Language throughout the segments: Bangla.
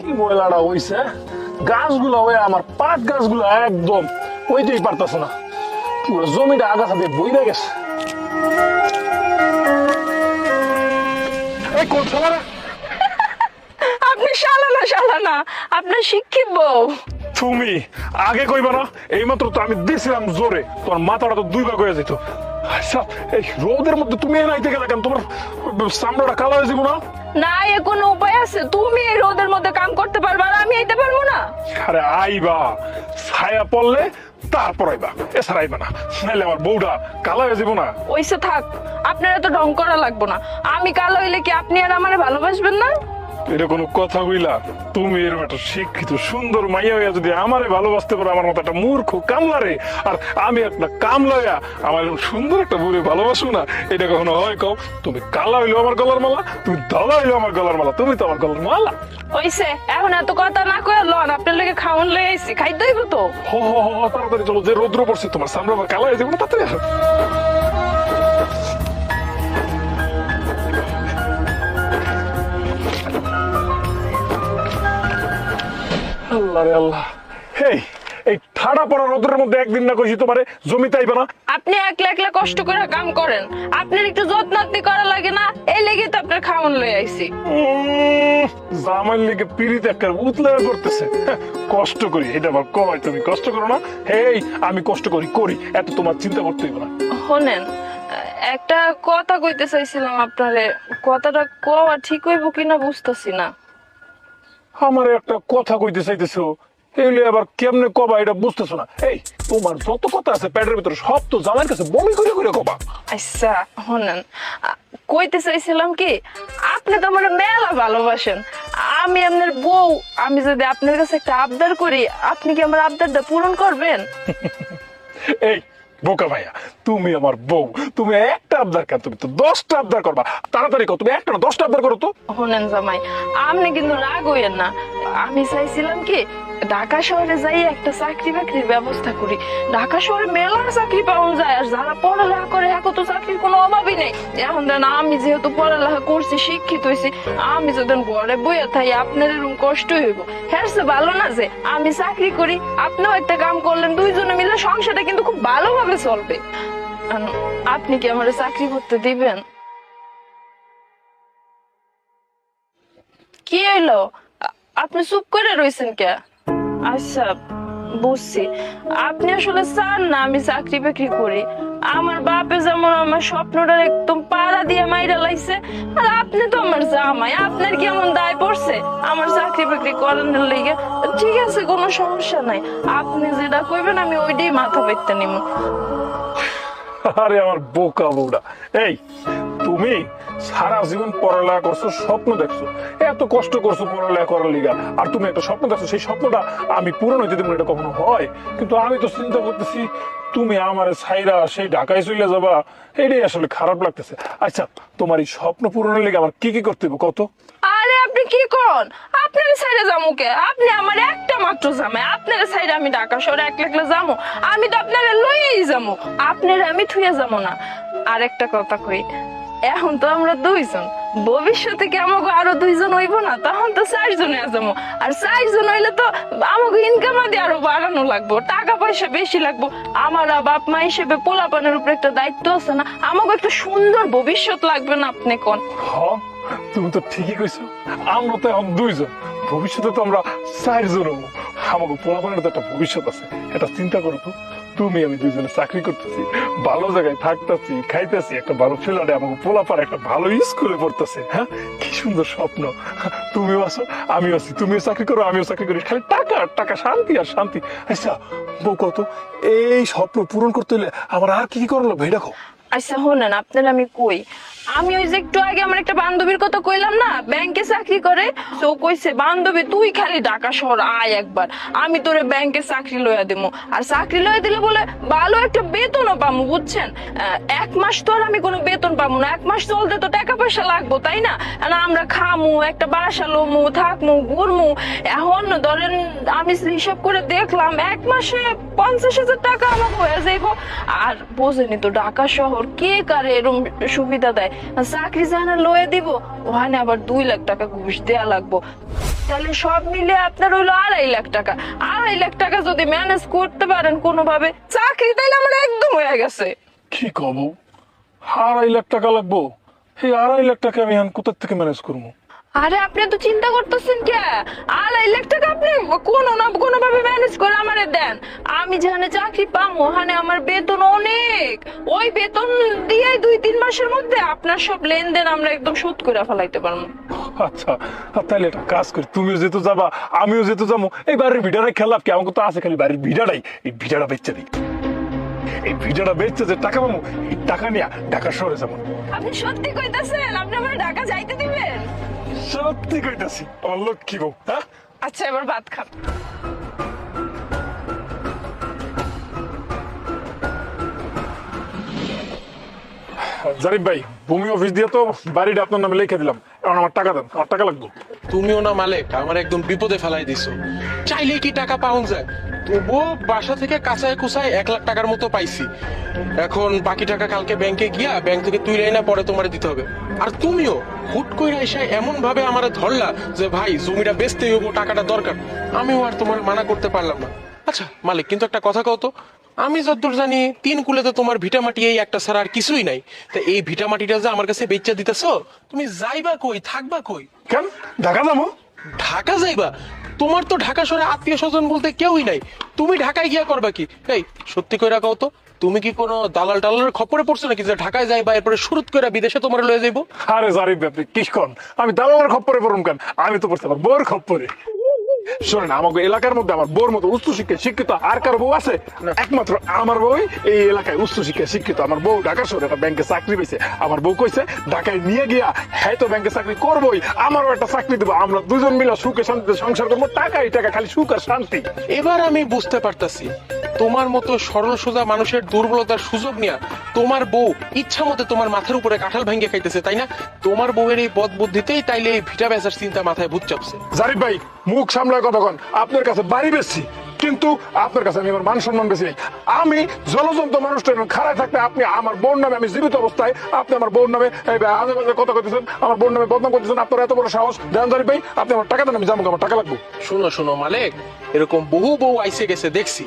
কি ময়লাটা হইছে? গাছগুলো আমার পাট গাছগুলো একদম পারতাছে না। পুরো জমিটা আগাছা দিয়ে বইরে গেছে। এই কোন ছেলেরা? আপনি আপনার শিক্ষিত বউ। তুমি আগে কইবা না এইমাত্র তো আমি দিছিলাম জোরে। তোমার মাথাটা তো দুই ভাগ হয়ে যেত আচ্ছা এই রোদের মধ্যে তুমি এ নাইতে গেলে কেন? তোমার সামনাটা কালো হয়ে যাব না? না এ কোনো উপায় আছে? তুমি এই রোদের মধ্যে আরে আইবা, ছায়া পড়লে তারপর আইবা। এছাড়া আইবা না। নাইলে আমার বউটা কালো হয়ে যাব না। ওইসে থাক, আপনার তো ঢং করা লাগবো না। আমি কালো হইলে কি আপনি আর আমার ভালোবাসবেন না? এটা কোনো কথা হইলা। তুমি এরকম একটা শিক্ষিত সুন্দর মাইয়া হইয়া যদি আমারে ভালোবাসতে পারো আমার মতো একটা মূর্খ কামলারে আর আমি একটা কামলাইয়া আমার এরকম সুন্দর একটা বুড়ি ভালোবাসো না এটা কখনো হয় কম তুমি কালা হইল আমার গলার মালা তুমি দাদা হইল আমার গলার মালা তুমি তো আমার গলার মালা। ওইসে এখন এত কথা না কয়ে লন আপনার লেগে খাওয়ান লয়ে আইছি খাইতে হইব তো। হ হ হ হ, তাড়াতাড়ি চলো যে রৌদ্র পড়ছে তোমার সামনে আমার কালা হয়ে যাবে না তাড়াতাড়ি আল্লাহ রে আল্লাহ। হেই এই ঠাডা পড়া রোদের মধ্যে একদিন না কইছি তোমারে জমিতে আইবা না। আপনি একলা একলা কষ্ট করে কাম করেন। আপনার একটু যত্নাত্তি করা লাগে না এই লেগে তো আপনার খাওয়ান লয়ে আইছি। লিগে পিড়িতে একটা উতলে করতেছে হ্যাঁ, কষ্ট করি এটা আবার কয় তুমি কষ্ট করো না? হেই আমি কষ্ট করি করি এত তোমার চিন্তা করতে হইবে না। শোনেন একটা কথা কইতে চাইছিলাম আপনারে কথাটা কোয়া ঠিক হইব কিনা বুঝতেছি না। আমার একটা কথা কইতে চাইতেছো। এগুলি আবার কেমনে কবা এটা বুঝতেছো না। এই তোমার যত কথা আছে পেটের ভিতরে সব তো জামাইয়ের কাছে বমি করে করে কবা। আচ্ছা শোনেন আ, কইতে চাইছিলাম কি আপনি তো আমার মেলা ভালোবাসেন। আমি আপনার বউ আমি যদি আপনার কাছে একটা আবদার করি আপনি কি আমার আবদারটা পূরণ করবেন? এই বোকা ভাইয়া, তুমি আমার বউ, তুমি একটা আবদার কেন? তুমি তো দশটা আবদার করবা। তাড়াতাড়ি কর, তুমি একটা না, দশটা আবদার করো তো। শোনেন জামাই, আপনি কিন্তু রাগ হইয়েন না। আমি চাইছিলাম কি ঢাকা শহরে যাই, একটা চাকরি বাকরির ব্যবস্থা করি। ঢাকা শহরে মেলার চাকরি পাওয়া যায়, আর যারা পড়ালেখা করে, এখন তো চাকরির কোনো অভাবই নেই। এখন দেন আমি যেহেতু পড়ালেখা করছি, শিক্ষিত হয়েছি, আমি যদি ঘরে বইয়া থাই আপনার এরকম কষ্ট হইব। হ্যাঁ ভালো না যে, আমি চাকরি করি, আপনিও একটা কাম করলেন, দুইজনে মিলে সংসারটা কিন্তু খুব ভালোভাবে চলবে। আপনি কি আমার চাকরি করতে দিবেন? কি হইল? আপনি চুপ করে রইছেন কে? আচ্ছা বুঝছি। আপনি আসলে চান না আমি চাকরি বাকরি করি। আমার বাপে যেমন আমার স্বপ্নটা একদম পাড়া দিয়ে মাইরা লাইছে, আর আপনি তো আমার জামাই। আপনার কি এমন দায় পড়ছে? আমার চাকরি বাকরি করানোর লেগে? ঠিক আছে, কোনো সমস্যা নাই। আপনি যেটা কইবেন আমি ওইটাই মাথা পেতে নিব আরে আমার বোকা বউটা এই তুমি সারা জীবন পড়ালেখা করছ, স্বপ্ন দেখছ। এত কষ্ট করছ পড়ালেখা করার লিগা। আর তুমি একটা স্বপ্ন দেখছ, সেই স্বপ্নটা আমি পূরণ হইতে দেবো এটা কখনো হয়। কিন্তু আমি তো চিন্তা করতেছি, তুমি আমার সাইরা সেই ঢাকায় চলে যাবা এটাই আসলে খারাপ লাগতেছে। আচ্ছা তোমার এই স্বপ্ন পূরণের লিগে আমার কি কি করতে হবে কত আরে আপনি কি কোন? আপনার সাইডে যামুকে আপনি আমার একটা মাত্র জামাই। আপনার সাইডে আমি ঢাকা শহরে যামু। আমি তো আপনারা লইয়েই যামু। আপনার আমি থুয়ে যাব না। আর একটা কথা কই এখন তো আমরা দুইজন। ভবিষ্যতে কি আমাকে আরও দুইজন হইব না? তখন তো চারজনে যাব। আর চারজন হইলে তো আমাকে ইনকাম আদি আরও বাড়ানো লাগবো, টাকা পয়সা বেশি লাগবো। আমার বাপ মা হিসেবে পোলাপানের উপরে একটা দায়িত্ব আছে না? আমাকে একটা সুন্দর ভবিষ্যৎ লাগবে না আপনি কোন? হ তুমি তো ঠিকই কইছো। আমরা তো এখন দুইজন। ভবিষ্যতে তো আমরা চারজন হব। আমাকে পোলাপানের তো একটা ভবিষ্যৎ আছে, এটা চিন্তা করো তো। তুমি, আমি দুজনে চাকরি করতেছি, ভালো জায়গায় থাকতেছি, খাইতেছি, একটা ভালো ফ্ল্যাটে আমাকে পোলাপার একটা ভালো স্কুলে পড়তেছে হ্যাঁ? কি সুন্দর স্বপ্ন। তুমিও আছো, আমিও আছি, তুমিও চাকরি করো, আমিও চাকরি করি। খালি টাকা আর টাকা, শান্তি আর শান্তি। আচ্ছা বউ কত? এই স্বপ্ন পূরণ করতে হলে আমার আর কি কি করল ভাই দেখো। আচ্ছা শোনেন আপনার আমি কই? আমি ওই যে একটু আগে আমার একটা বান্ধবীর কথা কইলাম না? ব্যাংকে চাকরি করে। তো কইছে, বান্ধবী, তুই খালি ঢাকা শহর আয় একবার। আমি তোরে ব্যাংকে চাকরি লইয়া দেবো আর চাকরি লইয়া দিলে বলে ভালো একটা বেতনও পামু, বুঝছেন? এক মাস তো আর আমি কোনো বেতন পামু না। এক মাস চলতে তো টাকা পয়সা লাগবো, তাই না? আর আমরা খামু, একটা বাসা লমু, থাকমু, ঘুরমু। এখন ধরেন আমি হিসাব করে দেখলাম, এক মাসে পঞ্চাশ হাজার টাকা আমার হয়ে যাইব। আর বোঝেনি তো, ঢাকা শহর কে কারে এরম সুবিধা দেয়? চাকরি জানা লয়ে দিব, ওখানে আবার দুই লাখ টাকা ঘুষ লাগবো। তাহলে সব মিলে আপনার হইল আড়াই লাখ টাকা। আড়াই লাখ টাকা যদি ম্যানেজ করতে পারেন কোনোভাবে চাকরি তাইলে আমার একদম হয়ে গেছে। কি কব? আড়াই লাখ টাকা লাগবো? এই আড়াই লাখ টাকা আমি কোথার থেকে ম্যানেজ করব? আরে আপনি তো চিন্তা করতেছেন কে? আড়াই লাখ টাকা আপনি? কোনো না কোনো ভাবে ম্যানেজ করে আমারে দেন। আমি যেখানে চাকরি পাম ওখানে আমার বেতন অনেক। ওই বেতন দিয়ে দুই তিন মাসের মধ্যে আপনার সব লেনদেন আমরা একদম শোধ করে ফেলাইতে পারব। আচ্ছা আর তাহলে একটা কাজ করি। তুমিও যেহেতু যাবা আমিও যেহেতু যাব এই বাড়ির ভিড়াটাই খেলাম কি? আমাকে তো আছে খালি বাড়ির ভিড়াটাই এই ভিড়াটা বেচতে দিই। এই ভিড়াটা বেচতে যে টাকা পাবো এই টাকা নিয়ে ঢাকা শহরে যাব। আপনি সত্যি কইতাছেন? আপনি আমার ঢাকা যাইতে দিবেন? সত্যি কইতাছি আমার লক্ষ্মী বউ হ্যাঁ? আচ্ছা এবার ভাত খান জারিফ ভাই ভূমি অফিস দিয়ে তো বাড়িটা আপনার নামে লিখে দিলাম। এখন আমার টাকা দেন আমার টাকা লাগবে। তুমিও না মালিক আমার একদম বিপদে ফেলাই দিছো। চাইলে কি টাকা পাউন যায়? তবুও বাসা থেকে কাঁচায় কুচায় এক লাখ টাকার মতো পাইছি। এখন বাকি টাকা কালকে ব্যাংকে গিয়া ব্যাংক থেকে তুই না পরে তোমার দিতে হবে। আর তুমিও হুট কইরা এসে এমন ভাবে আমার ধরলা যে ভাই জমিটা বেচতে হইব টাকাটা দরকার। আমিও আর তোমার মানা করতে পারলাম না। আচ্ছা মালিক কিন্তু একটা কথা কও তো। আমি যতদূর জানি তিন কুলেতে তোমার ভিটামাটি এই একটা ছাড়া আর কিছুই নাই। তা এই ভিটামাটিটা যে আমার কাছে বেচা দিতেছ তুমি যাইবা কই থাকবা কই? কেন? ঢাকা যাব? ঢাকা যাইবা? তোমার তো ঢাকা শহরে আত্মীয় স্বজন বলতে কেউই নাই। তুমি ঢাকায় গিয়া করবা কি? এই, সত্যি কইরা কও তো, তুমি কি কোনো দালাল টালালের খপরে পড়ছো নাকি যে ঢাকায় যাই বা এরপরে সুরত করে বিদেশে তোমার লয়ে যাইবো? আরে জারিফ ব্যাপারে কি আমি দালালের খপ্পরে পড়ুম কেন? আমি তো পড়তে পারব বোর খপ্পরে। শোনেন আমাকে এলাকার মধ্যে আমার বোর মতো উচ্চ শিক্ষায় শিক্ষিত আর কার বউ আছে? একমাত্র আমার বউই এই এলাকায় উচ্চ শিক্ষায় শিক্ষিত। আমার বউ ঢাকা শহরে একটা ব্যাংকে চাকরি পেয়েছে আমার বউ কইছে ঢাকায় নিয়ে গিয়া হ্যাঁ তো ব্যাংকে চাকরি করবোই। আমারও একটা চাকরি দেবো। আমরা দুজন মিলে সুখে শান্তিতে সংসার করব। টাকাই টাকা খালি সুখ আর শান্তি। এবার আমি বুঝতে পারতাছি। তোমার মতো সরল সোজা মানুষের দুর্বলতার সুযোগ নিয়া তোমার বউ ইচ্ছা মতো তোমার মাথার উপরে কাঁঠাল ভেঙে খাইতেছে তাই না? তোমার বউয়ের এই বদ বুদ্ধিতেই তাইলে এই ভিটা বেচার চিন্তা মাথায় ভূত চাপছে। জারিফ ভাই মুখ সামলায় কথা কন। আপনার কাছে বাড়ি বেশি কিন্তু আপনার কাছে আমি আমার মান সম্মান বেশি নেই। আমি জলজন্ত মানুষটা খারাপ থাকতে আপনি আমার বোন নামে আমি জীবিত অবস্থায় আপনি আমার বোন নামে কথা করতেছেন আমার বোন নামে বদনাম করতেছেন আপনার এত বড় সাহস। দেন জারিফ ভাই আপনি আমার টাকা দেন আমি যাব আমার টাকা লাগবে। শোনো শোনো মালিক এরকম বহু বউ আইসে গেছে দেখছি।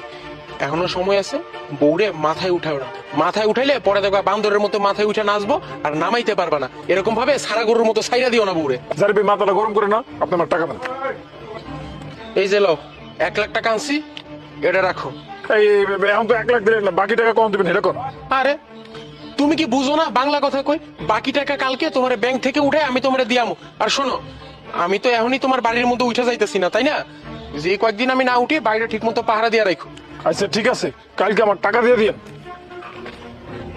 এখনও সময় আছে বউরে মাথায় উঠাও না। মাথায় উঠাইলে পরে দেখবা বান্দরের মতো মাথায় উঠে নাচবো আর নামাইতে পারবা না। এরকম ভাবে সারা গরুর মতো সাইরা দিও না বউরে। ভাই মাথাটা গরম করে না আপনি আমার টাকা দেন এই যে লও এক লাখ টাকা আনছি এটা রাখো। এই, এখন তো এক লাখ দিলেন না বাকি টাকা কম দিবেন এটা কর। আরে তুমি কি বুঝো না বাংলা কথা কই? বাকি টাকা কালকে তোমার ব্যাংক থেকে উঠে আমি তোমার দিয়ামু আর শোনো আমি তো এখনই তোমার বাড়ির মধ্যে উঠে যাইতেছি না তাই না? যে কয়েকদিন আমি না উঠে বাইরে ঠিক মতো পাহারা দিয়ে রাখো আচ্ছা ঠিক আছে। কালকে আমার টাকা দিয়ে দিন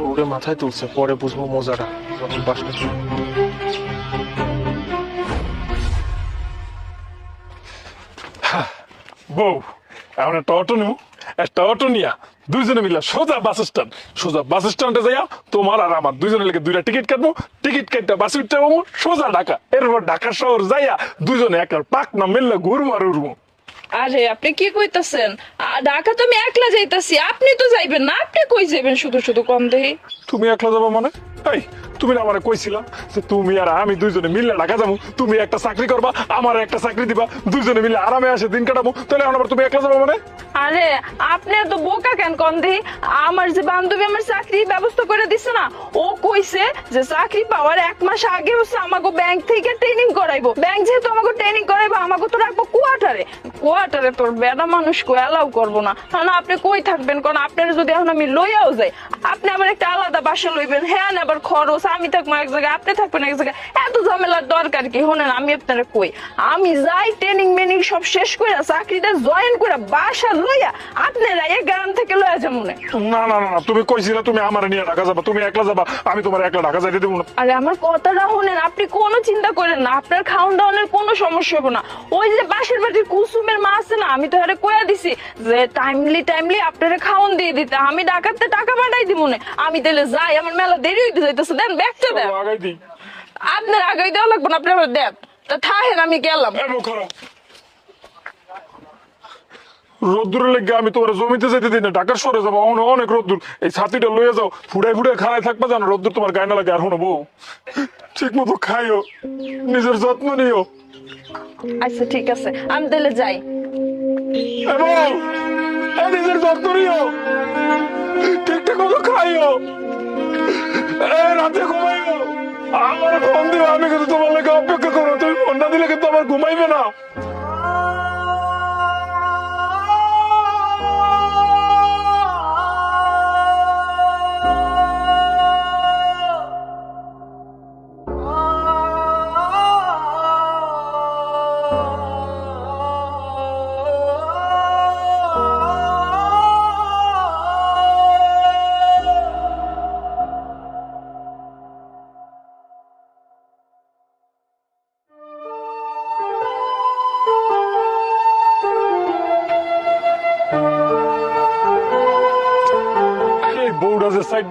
ওরে মাথায় তুলছে পরে বুঝব মজাটা যখন বাসায় বউ এখন একটা অটো নিব একটা অটো নিয়া দুইজনে মিলে সোজা বাস স্ট্যান্ড সোজা বাস স্ট্যান্ডে যাইয়া তোমার আর আমার দুইজনে লেগে দুইটা টিকিট কাটবো টিকিট কাটটা বাসে উঠতে পাবো সোজা ঢাকা এরপর ঢাকা শহর যাইয়া দুইজনে একটা পাক না মিললে ঘুরবো আর উড়বো আরে, আপনি কি কইতাছেন? ঢাকা তো আমি একলা যাইতাছি, আপনি তো যাইবেন না, আপনি কই যাবেন শুধু শুধু কম দেহি তুমি একলা যাবা মানে? এই তুমি না আমার কইছিলা যে তুমি আর আমি দুইজনে মিললে ঢাকা যাব। তুমি একটা চাকরি করবা, আমার একটা চাকরি দিবা। দুইজনে মিলে আরামে আসে দিন কাটাবো। তাহলে এখন আবার তুমি একলা যাব মানে? আরে, আপনি এত বোকা কেন কন দেহি আমার যে বান্ধবী আমার চাকরি ব্যবস্থা করে দিছে না, ও কইছে যে চাকরি পাওয়ার এক মাস আগে হচ্ছে আমাকে ব্যাংক থেকে ট্রেনিং করাইবো। ব্যাংক যেহেতু আমাকে ট্রেনিং করাইবো আমাকে তো রাখব কোয়ার্টারে কোয়ার্টারে তোর বেড়া মানুষ কো অ্যালাউ করব না। কারণ আপনি কই থাকবেন কারণ আপনার যদি এখন আমি লইয়াও যাই, আপনি আমার একটা আলাদা বাসা লইবেন। হ্যাঁ আবার খরচ আমি থাকব এক জায়গায় আপনি থাকবেন এক জায়গায়। এত ঝামেলার দরকার কি? শোনেন আমি আপনারা কই আমি যাই ট্রেনিং মেনিং সব শেষ করে চাকরিটা জয়েন করে বাসা লইয়া আপনারা এই গ্রাম থেকে লইয়া যাব না। না না না তুমি কইছিলা তুমি আমার নিয়ে ঢাকা যাবা তুমি একলা যাবা আমি তোমার একলা ঢাকা যাইতে দেবো না। আরে আমার কথাটা শুনেন আপনি কোনো চিন্তা করেন না আপনার কোনো সমস্যা হবে না। ওই যে বাসের বাড়ির কুসুমের মা আছে না আমি তো আরে কয়া দিছি যে টাইমলি টাইমলি আপনারা খাওয়ান দিয়ে দিতে আমি ডাকাতে টাকা পাঠাই দিব না। আমি তাহলে যাই আমার মেলা দেরি হইতে যাইতেছে দেন ব্যাগটা দেন আগাই দিই। আপনার আগে দেওয়া লাগবে না আপনি আমার দেন তা থাহেন আমি গেলাম। রোদ্দুরের লেগে আমি তোমার জমিতে যেতে দিই না ঢাকার শহরে যাব অনেক অনেক রোদ্দুর। এই ছাতিটা লইয়া যাও ফুড়াই ফুড়াই খানায় থাকবা জানো রোদ্দুর তোমার গায়ে না লাগে আর হনো বউ ঠিক মতো খাইও নিজের যত্ন নিও। আচ্ছা ঠিক আছে আমি তাহলে যাই। এবং নিজের যত্ন নিও। ঠিকঠাক মতো খাইও। রাতে আমার ফোন দিও আমি কিন্তু তোমার লেগে অপেক্ষা করো তুমি ফোনটা দিলে কিন্তু আমার ঘুমাইবে না।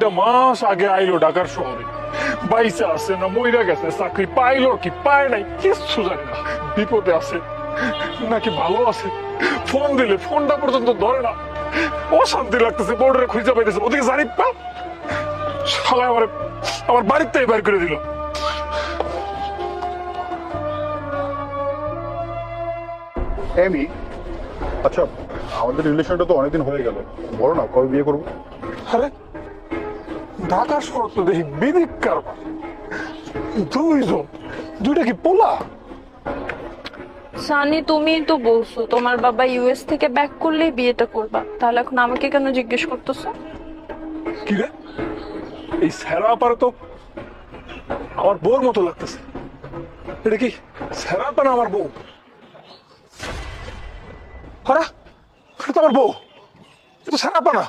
বউটা মাস আগে আইলো ঢাকার শহরে। বাইসা আছে না মইরা গেছে চাকরি পাইলো কি পায় নাই কিচ্ছু জানি না। বিপদে আছে নাকি ভালো আছে? ফোন দিলে ফোনটা পর্যন্ত ধরে না। অশান্তি লাগতেছে বউটারে খুঁজে পাইতেছে ওদিকে জানি পা। সবাই আমার আমার বাড়িতে বের করে দিল। এমি আচ্ছা আমাদের রিলেশনটা তো অনেকদিন হয়ে গেল। বলো না কবে বিয়ে করব? আরে ঢাকার শহর তো দেখি বিদিক কারবার দুইজন দুইটা কি পোলা? সানি তুমি তো বলছো তোমার বাবা ইউএস থেকে ব্যাক করলেই বিয়েটা করবা। তাহলে এখন আমাকে কেন জিজ্ঞেস করতেছো? কি রে? এই স্যারা পারে তো আমার বউর মতো লাগতেছে। এটা কি স্যারা পানা আমার বউ? হরা এটা তো আমার বউ। এটা তো স্যারা পানা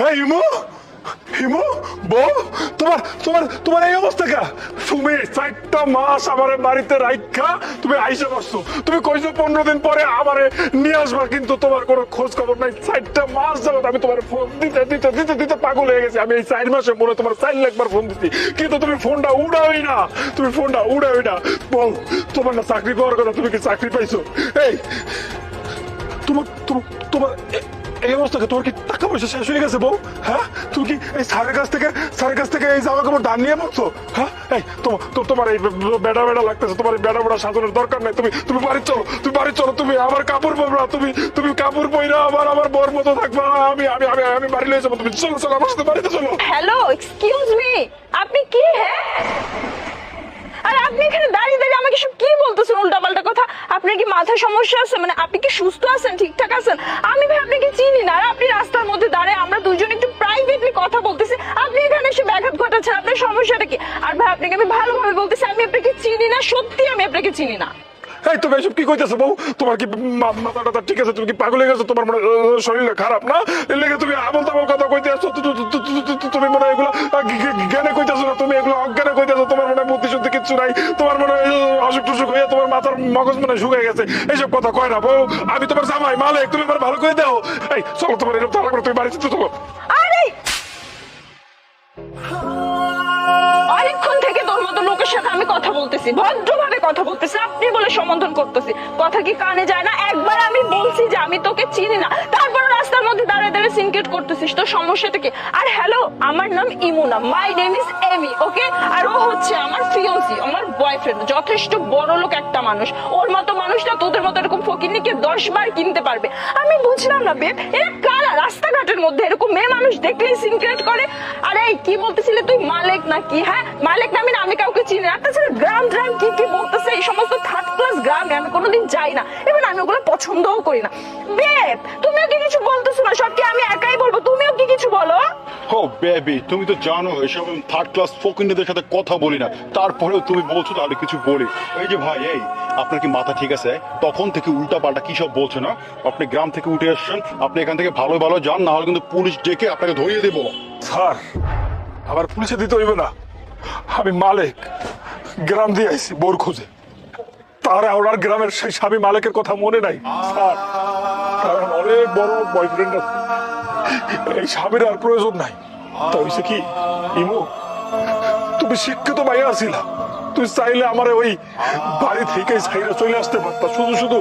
হ্যাঁ ইমু? ইমু? বউ? তোমার তোমার তোমার এই অবস্থা কা? তুমি চারটা মাস আমার বাড়িতে রাইখা, তুমি আইসা বসছো। তুমি কইছো পনেরো দিন পরে আমারে নিয়ে আসবা, কিন্তু তোমার কোনো খোঁজ খবর নাই। চারটা মাস যাবত আমি তোমার ফোন দিতে দিতে দিতে দিতে পাগল হয়ে গেছি। আমি এই চার মাসে মনে তোমার চার লাখবার ফোন দিচ্ছি কিন্তু তুমি ফোনটা উড়াওই না। তুমি ফোনটা উড়াওই না। বল তোমার না চাকরি পাওয়ার কথা তুমি কি চাকরি পাইছো? এই, তোমার তোমার এই অবস্থাকে তোর কি টাকা পয়সা শেষ হয়ে গেছে বউ? হ্যাঁ? তুই কি এই স্যারের কাছ থেকে স্যারের কাছ থেকে এই জামা কাপড় দান নিয়ে পড়ছো হ্যাঁ? এই তো- তোমার এই বেড়া বেড়া লাগতেছে। তোমার এই বেড়া বেড়া সাজানোর দরকার নাই। তুমি তুমি বাড়ি চলো। তুমি বাড়ি চলো। তুমি আমার কাপড় পরবা তুমি তুমি কাপড় পইরা আবার আমার বর মতো থাকবা। আমি আমি আমি আমি বাড়ি লয়ে যাব। তুমি চলো চলো, আমার সাথে বাড়িতে চলো। হ্যালো এক্সকিউজ মি আপনি কি হ্যাঁ? আর আপনি এখানে দাঁড়িয়ে দাঁড়িয়ে আমাকে সব কি বলতেছেন? উল্টাপাল্টা কথা। আপনার কি মাথা সমস্যা আছে? মানে আপনি কি সুস্থ আছেন? ঠিকঠাক আছেন? আমি ভাই আপনাকে চিনি না। আর আপনি রাস্তার মধ্যে দাঁড়ায় আমরা দুজন একটু প্রাইভেটলি কথা বলতেছি। আপনি এখানে এসে ব্যাঘাত ঘটাচ্ছেন। আপনার সমস্যাটা কি? আর ভাই, আপনাকে আমি ভালোভাবে বলতেছি, আমি আপনাকে চিনি না। সত্যি আমি আপনাকে চিনি না। এই, তুমি এসব কি কইতেছো বউ? তোমার কি মাথা টাথা ঠিক আছে? তুমি কি পাগল হয়ে গেছো? তোমার মানে শরীর খারাপ না? লেগে তুমি আমল তামল কথা কইতে আসছো? তুমি মনে হয় এগুলো জ্ঞানে কইতেছো না? তুমি এগুলো অজ্ঞানে কইতেছো? তোমার মনে বুদ্ধি শুদ্ধি কিচ্ছু নাই। তোমার মনে অসুখ টুসুখ হয়ে তোমার মাথার মগজ মনে শুকিয়ে গেছে। এইসব কথা কয় না বউ। আমি তোমার জামাই, মালিক, তুমি আমার ভালো করে দাও এই, চলো তোমার এরকম তাড়া করে তুমি বাড়িতে চলো। আরে! মতো লোকের সাথে আমি কথা বলতেছি, ভদ্রভাবে কথা বলতেছি, আপনি বলে সম্বোধন করতেছি। কথা কি কানে যায় না? একবার আমি বলছি যে আমি তোকে চিনি না তারপর রাস্তার মধ্যে দাঁড়িয়ে দাঁড়িয়ে সিনকেট করতেছিস আর হ্যালো আমার নাম ইমুনা my name is Amy okay আর ও হচ্ছে আমার ফিয়ন্সি আমার বয়ফ্রেন্ড যথেষ্ট বড় লোক একটা মানুষ। ওর মতো মানুষটা তোদের মতো এরকম ফকিরনিকে দশ বার কিনতে পারবে। আমি বুঝলাম না বেব এরা কারা রাস্তাঘাটের মধ্যে এরকম মেয়ে মানুষ দেখলেই সিনক্রেট করে? আরে কি বলতেছিলে তুই, মালিক নাকি হ্যাঁ? মালিক নামে না আমি কাউকে চিনি না। তাছাড়া গ্রাম গ্রাম কি কি বলতেছে? এই সমস্ত থার্ড ক্লাস গ্রামে আমি কোনোদিন যাই না। এবার আমি ওগুলো পছন্দও করি না। বেব তুমিও কি কিছু বলতেছো না? সব কি আমি একাই বলব? তুমিও কি কিছু বলো? ও বেবি তুমি তো জানো এসব থার্ড ক্লাস ফকিনদের সাথে কথা বলি না। তারপরেও তুমি বলছো তাহলে কিছু বলি। এই যে ভাই এই আপনার কি মাথা ঠিক আছে? তখন থেকে উল্টা পাল্টা কি সব বলছে না? আপনি গ্রাম থেকে উঠে আসছেন আপনি এখান থেকে ভালো ভালো যান না হলে কিন্তু পুলিশ ডেকে আপনাকে ধরিয়ে দেবো। স্যার আবার পুলিশে দিতে হইবে না। আমি মালিক গ্রাম দিয়ে আইছি, বোর খোঁজে। তার ওনার গ্রামের সেই স্বামী মালিকের কথা মনে নাই অনেক বড় বয়ফ্রেন্ড আছে। এই স্বামীর আর প্রয়োজন নাই। কি তুমি শিক্ষিত মাইয়া ছিলা। তুই চাইলে আমার ওই বাড়ি থেকে চলে আসতে পারতা। শুধু শুধু,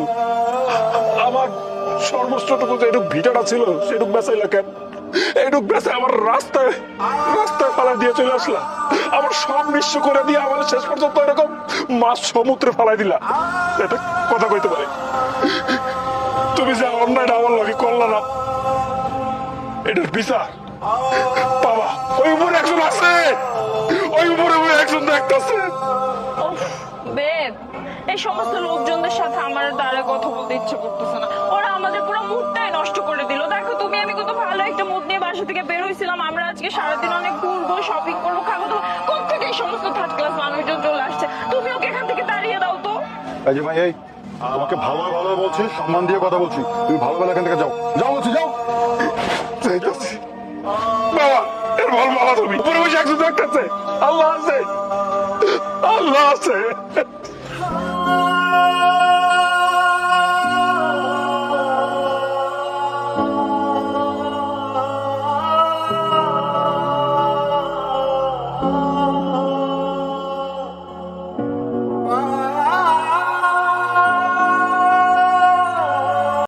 আমার সর্বস্বটুকু যে এটুক ভিটাটা ছিল, সেটুক বেচাইলা কেন? এইটুক বেচে আমার রাস্তায় রাস্তায় ফালা দিয়ে চলে আসলা আমার সব নিঃস্ব করে দিয়ে আমার শেষ পর্যন্ত এরকম মাছ সমুদ্রে ফালাই দিলা। এটা কথা কইতে পারে। তুমি যে অন্যায়টা আমার লগে করলা না, এটার বিচার বাবা ওই উপরে একজন আছে, ওই উপরে ওই একজন দেখতেছে। এই সমস্ত লোকজনদের সাথে আমার দ্বারা কথা বলতে ইচ্ছে করতেছে না। ওরা আমাদের পুরো মুডটাই নষ্ট করে দিল। দেখো তুমি আমি কত ভালো একটা মুড নিয়ে বাসা থেকে বের হয়েছিলাম। আমরা আজকে সারাদিন অনেক ঘুরবো শপিং করব, খাব। তো কোথেকে এই সমস্ত থার্ড ক্লাস মানুষজন চলে আসছে? তুমি ওকে এখান থেকে তাড়িয়ে দাও তো? ভাই, এই ভালো ভালো বলছি, সম্মান দিয়ে কথা বলছি। তুমি ভালো ভালো এখান থেকে যাও। যাও বলছি, যাও। বাবা, এর বাবা তুমি। উপরে বসে দেখতেছে। আল্লাহ আছে। আল্লাহ আছে।